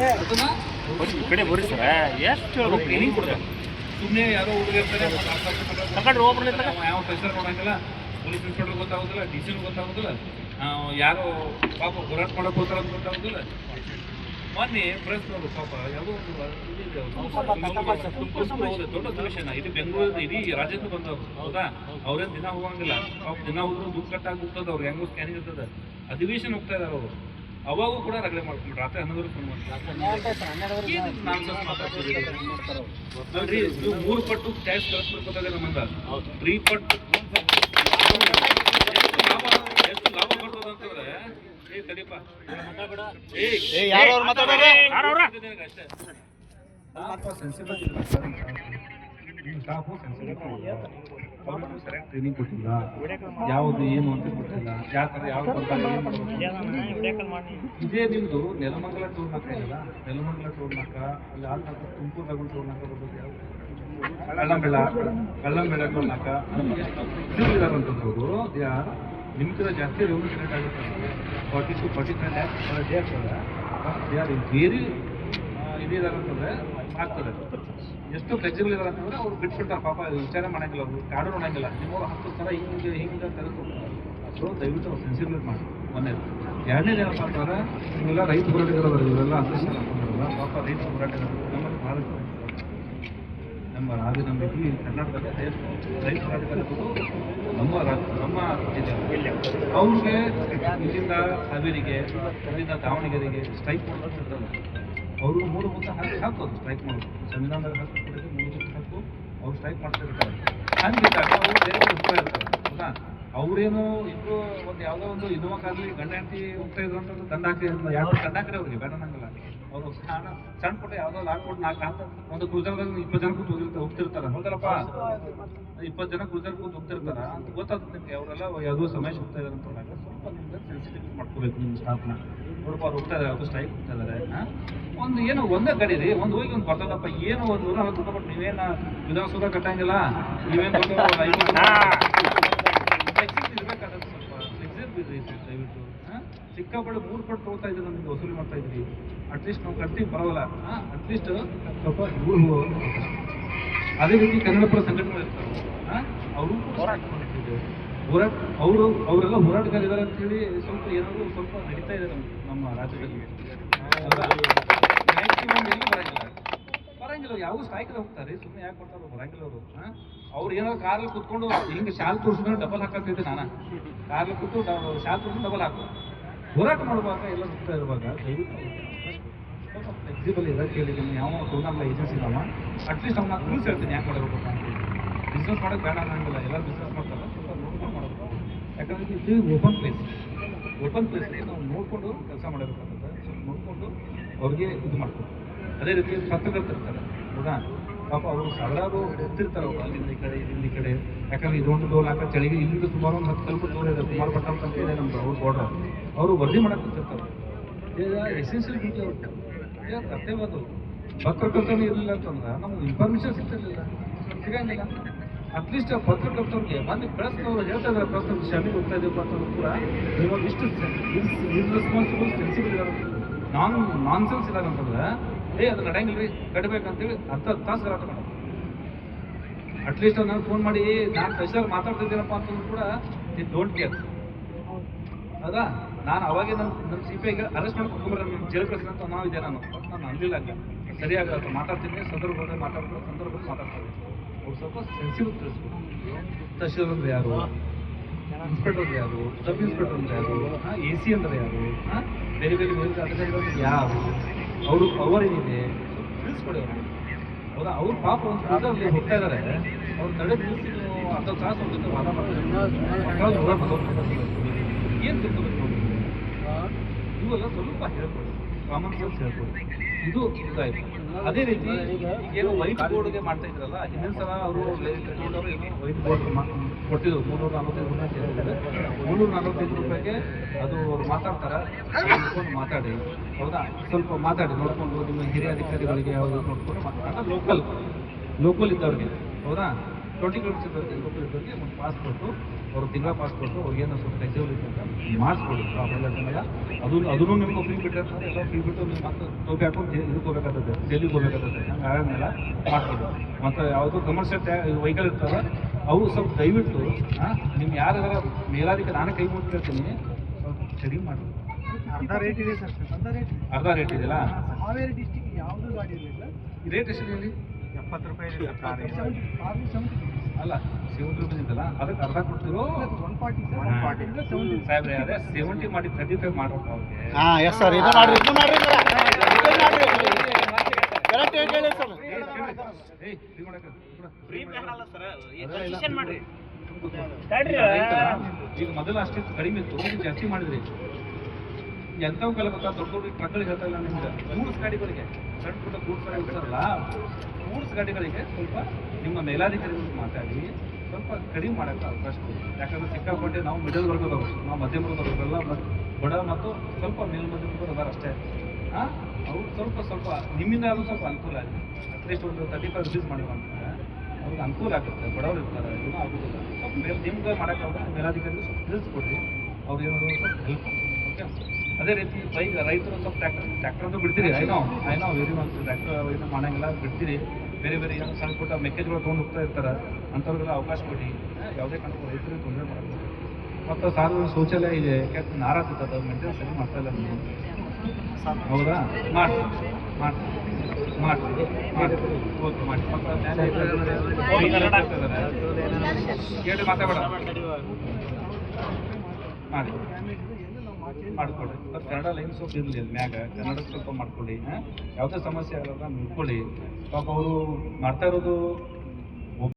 ಈ ಕಡೆ ಬರ್ರಿ ಸರ. ಎಷ್ಟು ಹೇಳ್ಬೇಕು ಟ್ರೈನಿಂಗ್ ಕೊಡ್ತಾರೆ ಸುಮ್ಮನೆ ಯಾರೋ ಹುಡುಗ ಇರ್ತಾರೆ ಒಬ್ಬರು ಯಾವ ಪ್ರೆಷರ್ ಕೊಡಂಗಿಲ್ಲ. ಪೊಲೀಸ್ ಇನ್ಸ್ಪೆಕ್ಟರ್ ಗೊತ್ತಾಗೋದಿಲ್ಲ ಡಿ ಸಿ ಗೊತ್ತಾಗೋದಿಲ್ಲ. ಯಾರೋ ಪಾಪ ಹೋರಾಟ ಮಾಡಕ್ ಹೋಗ್ತಾರ ಅಂತ ಗೊತ್ತಾಗೋದಿಲ್ಲ. ಮೊನ್ನೆ ಪ್ರೆಸ್ ಪಾಪ ಯಾವುದೋ ಒಂದು ದೊಡ್ಡ ಅಧಿವೇಶನ ಇದು. ಬೆಂಗಳೂರು ಇಡೀ ರಾಜ್ಯದ ಬಂದವರು ಹೌದಾ? ಅವ್ರೇನು ದಿನ ಹೋಗಂಗಿಲ್ಲ. ಪಾಪ ದಿನ ಹೋದ್ರು ದುಡ್ಡು ಕಟ್ಟಾಗಿ ಹೋಗ್ತದ ಅವ್ರಿಗೆ ಹೆಂಗೋ ಸ್ಕ್ಯಾನಿಂಗ್ ಇರ್ತದ. ಅಧಿವೇಶನ ಹೋಗ್ತಾ ಇದಾರೆ ಅವರು. ಅವಾಗೂ ಕೂಡ ರಗಳೆ ಮಾಡ್ಕೊಂಡು ರಾತ್ರಿ ಹನ್ನೊಂದು ಫೋನ್ ಇದು ಮೂರು ಪಟ್ಟು ಟ್ಯಾಕ್ಸ್ ಕಳಿಸ್ಬಿಡ್ಬೇಕಾದ್ರೆ ನಮ್ಮಂದ. ತ್ರೀ ಪಟ್ಟು. ಎಷ್ಟು ಲಾಭ ಬರ್ತದ ಅಂತಂದ್ರೆ ಏ ತಡಿಪ ಏ ಯಾರು ಅವ್ರು ಮಾತಾಡೋರು? ಯಾರವ್ರ? ಅಷ್ಟೇ. ಸ್ಟಾಫ್ ಅವ್ರಿಗೆ ಸರಿಯಾಗಿ ಟ್ರೈನಿಂಗ್ ಕೊಟ್ಟಿಲ್ಲ ಯಾವುದು ಏನು ಅಂತ ಗೊತ್ತಿಲ್ಲ. ಯಾವ ಏನು ಮಾಡ್ಬೇಕು ಇದೇ ನಿಮ್ದು ನೆಲಮಂಗಲ ಟೂರ್ ನಾಕ ಇದೆಯಲ್ಲ ನೆಲಮಂಗಲ ಟೂರ್ ನಾಕ ಅಲ್ಲಿ ನಾಕ ತುಮಕೂರು ಟೂರ್ ನಾಕ ಬರ್ಬೋದು ಯಾವುದು? ಕಳ್ಳಂಬೆಳ ಕಳ್ಳಂಬೆಳ ಟೂರ್ ನಾಕ ನಿಮ್ಮ ಜಾಸ್ತಿ ರೆವೆನ್ಯೂ ಜನರೇಟ್ ಆಗುತ್ತೆ forty to forty five lakhs day ಆಗ್ತದೆ. ದೇ ಆರ್ ವೆರಿ ಇದಿದಾರಂತಂದ್ರೆ ಆಗ್ತದೆ. ಎಷ್ಟು ಫ್ಲೆಕ್ಸಿಬಲ್ ಇದಾರೆ ಅಂತಂದ್ರೆ ಅವ್ರು ಬಿಟ್ಬಿಡ್ತಾರೆ ಪಾಪ ವಿಚಾರ ಮಾಡಂಗಿಲ್ಲ ಅವ್ರು, ಕಾಡು ನೋಡಂಗಿಲ್ಲ. ನೀವು ಹತ್ತು ಸಲ ಹಿಂಗೆ ಹಿಂಗೆ ತೆಗೆದು ಸೊ ದಯವಿಟ್ಟು ಅವ್ರು ಸೆನ್ಸಿಬಲ್ ಮಾಡಿ ಒಂದೇದು ಎರಡನೇದು ಏನಪ್ಪ ಅಂತಂದ್ರೆ ಇವೆಲ್ಲ ರೈತ ಹೋರಾಟಗಾರರು ಇವೆಲ್ಲ ಪಾಪ ರೈತ ಹೋರಾಟಗಾರರು ನಮ್ಮಲ್ಲಿ ಭಾಳ ನಮ್ಮ ರಾಜ್ಯ ನಮ್ಮ ಕರ್ನಾಟಕದ ರೈತ ಹೋರಾಟಗಾರರು ನಮ್ಮ ರಾಜ್ಯ ನಮ್ಮ ಜಿಲ್ಲೆ ಅವ್ರಿಗೆ ಇಲ್ಲಿಂದ ಹಾವೇರಿಗೆ, ಇಲ್ಲಿಂದ ದಾವಣಗೆರೆಗೆ ಸ್ಟ್ರೈಕ್ ಮಾಡ್ತಿರ್ತಾರಲ್ಲ ಅವರು ಮೂಲಭೂತ ಹಾಕಿ ಹಾಕೋದು ಸ್ಟ್ರೈಕ್ ಮಾಡೋದು ಸಂವಿಧಾನದಲ್ಲಿ ಹಕ್ಕು ಕೊಡೋದು ಮೂಲಭೂತ ಹಕ್ಕು ಅವ್ರು ಸ್ಟ್ರೈಕ್ ಮಾಡ್ತಿರ್ತಾರೆ ಹಂಗಿದ್ದಾಗ ಅವರು ಬೇರೆ ಇರ್ತಾರೆ. ಹೌದಾ? ಅವ್ರೇನು ಇಬ್ರು ಒಂದು ಯಾವುದೋ ಒಂದು ಇನ್ನೋವಾಕ್ಕಾಗಲಿ ಗಂಡ ಹೆಂಡತಿ ಹೋಗ್ತಾ ಇದ್ರು ಅಂತ ಗಂಡ ಹಾಕಿ ಯಾರು ಗಂಡ ಹಾಕಿದ್ರೆ ಅವ್ರಿಗೆ? ಬೇಡ ನಂಗಲ್ಲ. ಅವರು ಸಣ್ಣ ಸಣ್ಣ ಪುಟ್ಟ ಯಾವುದೋ ಲಾಕ್ ಕೊಟ್ಟು ನಾಲ್ಕು ಅಂತ ಒಂದು ಕ್ರೂಸರ್ದಾಗ ಇಪ್ಪತ್ತು ಜನ ಕೂತು ಹೋಗಿರ್ತಾರೆ, ಹೋಗ್ತಿರ್ತಾರೆ. ಹೌದಲ್ಲಪ್ಪ? ಇಪ್ಪತ್ತು ಜನ ಕ್ರೂಸರ್ ಕೂತು ಹೋಗ್ತಿರ್ತಾರ? ಅಂತ ಗೊತ್ತಾಗುತ್ತೆ ನಿಮ್ಗೆ. ಅವರೆಲ್ಲ ಯಾವುದೋ ಸಮಯ ಹೋಗ್ತಾ ಇದಾರೆ ಅಂತ ಅಂದಾಗ ಸ್ವಲ್ಪ ನಿಮ್ಗೆ ಸೆನ್ಸಿಟಿವ್ ಮಾಡ್ಕೋಬೇಕು ನಿಮ್ಮ ಸ್ಟಾಫ್ನ ನೋಡಪ್ಪ ಅವ್ರು ಹೋಗ್ತಾ ಇದಾರೆ ಅವ್ರು ಸ್ಟ್ರೈಕ್ ಹೋಗ್ತಾ ಇದಾರೆ? ಒಂದು ಏನು ಒಂದೇ ಗಾಡಿ ರೀ. ಒಂದು ಹೋಗಿ ಒಂದು ಬರ್ತದಪ್ಪ ಏನು ಒಂದು ನೂರ ಹತ್ತು ರೂಪಾಯಿ ಕೊಟ್ಟು ನೀವೇನು ವಿಧಾನಸೌಧ ಕಟ್ಟಂಗಿಲ್ಲ? ನೀವೇನು ಸಿಕ್ಕಾಪಡೆ ಇರ್ಬೇಕಾದ್ರೆ ಸ್ವಲ್ಪ. ಫ್ಲೆಕ್ಸಿಬಲ್ ಇರ್ರಿ ಸ್ವಲ್ಪ ದಯವಿಟ್ಟು ಸಿಕ್ಕಾಪಟ್ಟೆ ಮೂರು ಪಟ್ಟು ತಗೋತಾ ಇದ್ದೀರಿ ನಮಗೆ ವಸೂಲಿ ಮಾಡ್ತಾ ಇದ್ರಿ ಅಟ್ಲೀಸ್ಟ್ ನಾವು ಕಟ್ತೀವಿ ಬರೋಲ್ಲ ಅಟ್ಲೀಸ್ಟ್ ಸ್ವಲ್ಪ ಇವ್ರು ಅದೇ ರೀತಿ ಕನ್ನಡಪುರ ಸಂಘಟನೆ ಇರ್ತಾರೆ ಅವರು ಹೋರಾಟ, ಅವರು, ಅವರೆಲ್ಲ ಹೋರಾಟಗಾರಿದ್ದಾರೆ ಅಂತೇಳಿ ಸ್ವಲ್ಪ ಏನಾದರೂ ಸ್ವಲ್ಪ ನಡೀತಾ ಇದೆ ನಮ್ಮ ರಾಜ್ಯದಲ್ಲಿ. ಬರಂಗಿಲ್ಲ ಬರಂಗಿಲ್ಲ ಯಾವ ಸ್ಟ್ರೈಕ್ ಹೋಗ್ತಾರೆ ಸುಮ್ಮನೆ ಯಾಕೆ ಕೊಡ್ತಾರೆ ಬರಂಗಿಲ್ಲ ಅವರು ಅವ್ರು ಏನೋ ಕಾರಲ್ಲಿ ಕುತ್ಕೊಂಡು, ಹಿಂಗೆ ಶಾಲ್ ತೋರಿಸಿದ್ರೆ ಡಬಲ್ ಹಾಕತ್ತಿದ್ದೆ ನಾನು? ಕಾರಲ್ಲಿ ಕೂತು ಶಾಲ್ ತೋರಿಸಿ ಡಬಲ್ ಹಾಕು. ಹೋರಾಟ ಮಾಡುವಾಗ ಎಲ್ಲ ಹೋಗ್ತಾ ಇರುವಾಗ ಫ್ಲೆಕ್ಸಿಬಲ್ ಇರೋಕ್ಕೆ ಹೇಳಿ ಯಾವ ಟೂರ್ನಾಮೆಂಟ್ ಏಜೆನ್ಸಿ ಅಟ್ಲೀಸ್ಟ್ ಅವ್ನ ರೂಲ್ಸ್ ಹೇಳ್ತೀನಿ ಯಾಕೆ ಅಂತ. ಬಿಸ್ನೆಸ್ ಮಾಡೋಕ್ಕೆ ಬೇಡ ಅನ್ನೋಂಗಿಲ್ಲ. ಎಲ್ಲ ಬಿಸ್ನೆಸ್ ಮಾಡ್ತಾರೆ. ಸ್ವಲ್ಪ ನೋಡ್ಕೊಂಡು ಮಾಡಬೇಕು ಯಾಕಂದ್ರೆ ಇದು ಓಪನ್ ಪ್ಲೇಸ್ ಓಪನ್ ಪ್ಲೇಸ್ಗೆ ನಾವು ನೋಡಿಕೊಂಡು ಕೆಲಸ ಮಾಡಬೇಕಾಗುತ್ತೆ ಸ್ವಲ್ಪ ನೋಡಿಕೊಂಡು ಅವ್ರಿಗೆ ಇದು ಮಾಡ್ಕೊಂಡು ಅದೇ ರೀತಿ ಇರ್ತಾರೆ. ಹೌದಾ ಪಾಪ ಅವರು ಸಾವಿರಾರು ಹೋಗ್ತಿರ್ತಾರೆ ಅವರು ಅಲ್ಲಿಂದ ಈ ಕಡೆ, ಇಲ್ಲಿಂದ ಈ ಕಡೆ. ಯಾಕಂದ್ರೆ ಇದೊಂದು ಡೋಲ್ ಹಾಕ ಚಳಿಗೆ ಇಲ್ಲಿಂದ ಸುಮಾರು ಒಂದು ಹತ್ತು ಕಲ್ಪ ದೂರ ಇದೆ. ಸುಮಾರು ಪಟ್ಟಣ ಅಂತ ಇದೆ ನಮ್ದು ಅವ್ರು ಬಾರ್ಡರ್ ಅವರು ವರದಿ ಮಾಡಕ್ಕೆ ಕೂತಿರ್ತಾರೆ. ಈಗ ಎಸೆನ್ಷಿಯಲ್ ಡ್ಯೂಟಿ ಅವ್ರು ಕರ್ತವ್ಯ ಅದು ಪತ್ರಕರ್ತನೇ ಇರಲಿಲ್ಲ ಅಂತಂದ್ರೆ ನಮ್ಗೆ ಇನ್ಫಾರ್ಮೇಷನ್ ಸಿಗ್ತಿರ್ಲಿಲ್ಲ. ಸಿಗಂಗಿಲ್ಲ. ಅಟ್ಲೀಸ್ಟ್ ಪತ್ರಕರ್ತರಿಗೆ ಮೊನ್ನೆ ಪ್ರೆಸ್ನವರು ಹೇಳ್ತಾ ಇದ್ದಾರೆ ಪ್ರೆಸ್ ಶಾಲೆಗೆ ಹೋಗ್ತಾ ಇದ್ದೀವಿ ಅಂತ ಕೂಡ ಇವಾಗ ಇಷ್ಟು ಇರ್ರೆಸ್ಪಾನ್ಸಿಬಲ್ ಸೆನ್ಸಿಬಲ್ ಇದ್ದಾರೆ ನಾನ್ ನಾನ್ ಸೆನ್ಸ್ ಇದ್ದಾರೆ ಅಂತಂದ್ರೆ, ಏ, ಅದು ನಡೆಯಂಗಿಲ್ಲ ರೀ ಹತ್ತು ಹತ್ತು ತಾಸು ಗಲಾಟೆ ಮಾಡೋದು. ಅಟ್ಲೀಸ್ಟ್ ನಾನು ಫೋನ್ ಮಾಡಿ ನಾನು ಸ್ಪೆಷಲ್ ಮಾತಾಡ್ತಿದ್ದೀನಪ್ಪ ಅಂತಂದ್ರು ಕೂಡ ಇದು ಡೋಂಟ್ ಕೇರ್ ಹೌದಾ? ನಾನು ಅವಾಗೇ ನನ್ನ ನನ್ನ ಸಿ ಪಿ ಐಗೆ ಅರೆಸ್ಟ್ ಮಾಡಿ ಕೊಟ್ಕೊಂಡ್ರೆ ನನ್ನ ಜೈಲ್ ಕಳಿಸಿದಂತ ನಾವು ಇದೆ ನಾನು ನಾನು ಅನ್ಲಿಲ್ಲ ಸರಿಯಾಗಿ ಮಾತಾಡ್ತೀನಿ ಸಂದರ್ಭದಲ್ಲಿ ಮಾತಾಡ್ತಾರೆ ಸಂದರ್ಭದಲ್ಲಿ ಮಾತಾಡ್ತಾರೆ ಅವ್ರು ಸ್ವಲ್ಪ ಸೆನ್ಸಿಬಲ್ ತಿಳಿಸ್ಬೇಕು ಅಂದ್ರೆ ಯಾರು? ಇನ್ಸ್ಪೆಕ್ಟರ್ ಅಂದ್ರೆ ಯಾರು? ಸಬ್ ಇನ್ಸ್ಪೆಕ್ಟರ್ ಅಂದ್ರೆ ಯಾರು? ಎ ಸಿ ಅಂದ್ರೆ ಯಾರು? ಬೇರೆ ಬೇರೆ ಬೇರೆ ಅಧಿಕಾರಿಗಳು ಯಾರು? ಅವರು ಪವರ್ ಏನಿದೆ ತಿಳಿಸ್ಕೊಡಿ ಅವ್ರಿಗೆ ಹೌದಾ? ಅವ್ರು ಪಾಪ ಒಂದು ಕ್ರೂಸರ್ಲಿ ಹೋಗ್ತಾ ಇದ್ದಾರೆ ಅವ್ರು ತಡೆ ನಿಲ್ಲಿಸಿ ನೀವು ಅರ್ಧ ತಾಸು ಅವ್ರ ಜೊತೆ ವಾದ ಮಾಡ್ತಾರೆ. ಏನು ತಿಳ್ಕೊಬೇಕು ಇವೆಲ್ಲ ಸ್ವಲ್ಪ ಹೇಳ್ಕೊಡಿ. ಕಾಮನ್ ಸೆನ್ಸ್ ಹೇಳ್ಕೊಡಿ. ಇದು ಇದಾಯ್ತು ಅದೇ ರೀತಿ ಏನು ವೈಟ್ ಬೋರ್ಡ್ಗೆ ಮಾಡ್ತಾ ಇದ್ರಲ್ಲ, ಹಿಂದಿನ ಸಲ ಅವರು ವೈಟ್ ಬೋರ್ಡ್ ಕೊಟ್ಟಿದ್ರು. ಮುನ್ನೂರ ನಲವತ್ತೈದು ರೂಪಾಯಿ ಅಂತ ಹೇಳಿದ್ದಾರೆ. ಮುನ್ನೂರ ನಲವತ್ತೈದು ರೂಪಾಯಿಗೆ ಅದು ಅವ್ರು ಮಾತಾಡ್ತಾರೆ? ನೋಡ್ಕೊಂಡು ಮಾತಾಡಿ. ಹೌದಾ? ಸ್ವಲ್ಪ ಮಾತಾಡಿ, ನೋಡ್ಕೊಂಡು ನಿಮ್ಮ ಹಿರಿಯ ಅಧಿಕಾರಿಗಳಿಗೆ ಯಾವುದು ನೋಡ್ಕೊಂಡು ಮಾತಾಡ. ಲೋಕಲ್ ಲೋಕಲ್ ಇದ್ದವ್ರಿಗೆ. ಹೌದಾ? ಟ್ವೆಂಟಿ ಕಿಲೋಮೀಟರ್ಸ್ ಇದ್ದವರಿಗೆ ಒಂದು ಪಾಸ್ ಕೊಟ್ಟು ಅವ್ರ ತಿಂಗಳ ಪಾಸ್ ಕೊಟ್ಟು ಏನೋ ಸ್ವಲ್ಪ ಫ್ಲೆಕ್ಸಿಬಲ್ ಇದೆ ಅಂತ ಮಾಡಿಸ್ಕೊಡಿ ಅದು ಅದನ್ನು ನಿಮ್ಗೆ ಫ್ರೀ ಬಿಟ್ಟಿರ್ತಾರೆ ಎಲ್ಲ ಫ್ರೀ ಬಿಟ್ಟು ನೀವು ಮತ್ತೆ ಟೋಪಿ ಹಾಕೊಂಡು ಇದಕ್ಕೆ ಹೋಗ್ಬೇಕಾಗ್ತದೆ ಜೈಲಿಗೆ ಹೋಗ್ಬೇಕಾಗ್ತದೆ ಹಂಗೆ ಆಗಂಗಿಲ್ಲ ಮಾಡ್ಕೊಡಿ ಮತ್ತು ಯಾವುದು ಕಮರ್ಷಿಯಲ್ ಟ್ಯಾ ವೆಹಿಕಲ್ ಇರ್ತವೆ ಅವು ಸ್ವಲ್ಪ ದಯವಿಟ್ಟು ನಿಮ್ಮ ಯಾರಾದ್ರ ಮೇಲಾಧಿಕ ನಾನು ಕೈ ಮುಟ್ಟು ಕೇಳ್ತೀನಿ. ಸ್ವಲ್ಪ ಕಡಿಮೆ ಮಾಡಿ. ಅರ್ಧ ರೇಟ್ ಇದೆ ಸರ್ ಅರ್ಧ ರೇಟ್ ಅರ್ಧ ರೇಟ್ ಇದೆಯಲ್ಲ? ಹಾವೇರಿ ಡಿಸ್ಟಿಕ್ ಯಾವುದೂ ಗಾಡಿ ಇಲ್ಲ ರೇಟ್ ಎಷ್ಟಿದೆ ಇಲ್ಲಿ ಎಪ್ಪತ್ತು ರೂಪಾಯಿ ಇದೆ ಸರ್ ಕಾರ್ ಸೆವೆಂಟಿ ಅಲ್ಲ ಸೆವೆಂಟಿ ಅದಕ್ಕೆ ಅರ್ಧ ಕೊಡ್ತಿರೋ one forty sir one forty seventy ಸಾಹೇಬ್ರೆ ಅದೇ ಸೆವೆಂಟಿ ಮಾಡಿ ತರ್ಟಿ ಫೈವ್ ಅವ್ರಿಗೆ. ಹಾ ಎಸ್ ಸರ್ ಇದು ಮಾಡ್ರಿ ಇದು ಮಾಡ್ರಿ ಕರೆಕ್ಟ್ ಹೇಳಿ ಸರ್ ಈಗ ಮೊದಲು ಅಷ್ಟಿತ್ತು ಕಡಿಮೆ ಇತ್ತು ಜಾಸ್ತಿ ಮಾಡಿದ್ರಿ. ಎಂಥವ್ಕೆಲ್ಲ ಗೊತ್ತಾ ದೊಡ್ಡ ದೊಡ್ಡ ಟ್ರಕ್ಗಳಿಗೆ ಹೇಳ್ತಾ ಇಲ್ಲ ನಿಮ್ಗೆ. ಗೂಡ್ಸ್ ಗಾಡಿಗಳಿಗೆ. ಸಣ್ಣ ಪುಟ್ಟ ಗೂಡ್ಸ್ ಗಾಡಿ ಬಿಡ್ತಾರಲ್ಲ. ಗೂಡ್ಸ್ ಗಾಡಿಗಳಿಗೆ ಸ್ವಲ್ಪ ನಿಮ್ಮ ಮೇಲಾಧಿಕಾರಿಗಳು ಮಾತಾಡಿ, ಸ್ವಲ್ಪ ಕಡಿಮೆ ಮಾಡೋಕ್ಕೆ ಅವಕಾಶ ಕೊಡಿ. ಯಾಕಂದ್ರೆ ಸಿಕ್ಕಾಪಟ್ಟೆ ನಾವು ಮಿಡಲ್ ವರ್ಗದವರು, ನಾವು ಮಧ್ಯಮ ವರ್ಗದವರೆಲ್ಲ ಬಡ ಮತ್ತು ಸ್ವಲ್ಪ ಮೇಲ್ಮಧ್ಯಮದವರು ಅಷ್ಟೇ. ಹಾಂ ಅವ್ರು ಸ್ವಲ್ಪ ಸ್ವಲ್ಪ ನಿಮ್ಮಿಂದ ಆದ್ರೂ ಸ್ವಲ್ಪ ಅನುಕೂಲ ಆಗಿದೆ ಅಟ್ಲೀಸ್ಟ್ ಒಂದು ತರ್ಟಿ ಫೈವ್ ರುಪೀಸ್ ಅಂತಂದ್ರೆ ಅವ್ರಿಗೆ ಅನುಕೂಲ ಆಗುತ್ತೆ. ಬಡವರು ಇರ್ತಾರೆ, ಏನೂ ಆಗೋದಿಲ್ಲ. ಸ್ವಲ್ಪ ನಿಮ್ಗೆ ಮಾಡೋಕ್ಕಾಗ ಮೇಲಾಧಿಕಾರಿಗಳು ಸ್ವಲ್ಪ ತಿಳಿಸ್ಕೊಡ್ರಿ. ಅವ್ರಿಗೆ ಸ್ವಲ್ಪ ಹೆಲ್ಪ್ ಓಕೆ ಅದೇ ರೀತಿ ಬೈಕ್ ರೈತರು ಸ್ವಲ್ಪ ಟ್ರ್ಯಾಕ್ಟರ್ ಟ್ರ್ಯಾಕ್ಟರ್ ಅಂತೂ ಬಿಡ್ತೀರಿ I know I know very much tractor ಏನೋ ಮಾಡಂಗಿಲ್ಲ, ಬಿಡ್ತೀರಿ. ಬೇರೆ ಬೇರೆ ಏನೋ ಸಣ್ಣ ಪುಟ್ಟ ಮೆಕ್ಕೆಜೋಳ ತೊಗೊಂಡು ಹೋಗ್ತಾ ಇರ್ತಾರೆ, ಅಂಥವ್ರಿಗೆಲ್ಲ ಅವಕಾಶ ಕೊಡಿ. ಯಾವುದೇ ಕಾರಣಕ್ಕೂ ರೈತರಿಗೆ ತೊಂದರೆ ಮಾಡಬೇಕು ಮತ್ತು ಸಾರ್ವಜನಿಕ ಶೌಚಾಲಯ ಇದೆ, ಕೆಟ್ಟ ಅದು ಮೇಂಟೆನೆನ್ಸ್ ಸರಿ ಮಾಡ್ತಾ ಇಲ್ಲ ಹೌದಾ? ಮಾಡಿ ಮಾಡಿ ಮಾಡಿ ಓಕೆ, ಮಾಡಿ. ಮತ್ತು. ಕೇಳಿ ಮಾತಾಡೋಣ ಮಾಡಿ. ಮಾಡ್ಕೊಳ್ಳಿ. ಮತ್ತು ಕನ್ನಡ ಲೈನ್ ಸ್ವಲ್ಪ ಇರಲಿ ಮ್ಯಾಗ. ಕನ್ನಡ ಸ್ವಲ್ಪ ಮಾಡ್ಕೊಳ್ಳಿ ಯಾವುದೇ ಸಮಸ್ಯೆ ಆಗಲ್ಲ ನೋಡ್ಕೊಳ್ಳಿ. ಪಾಪ ಅವರು ಮಾಡ್ತಾ ಇರೋದು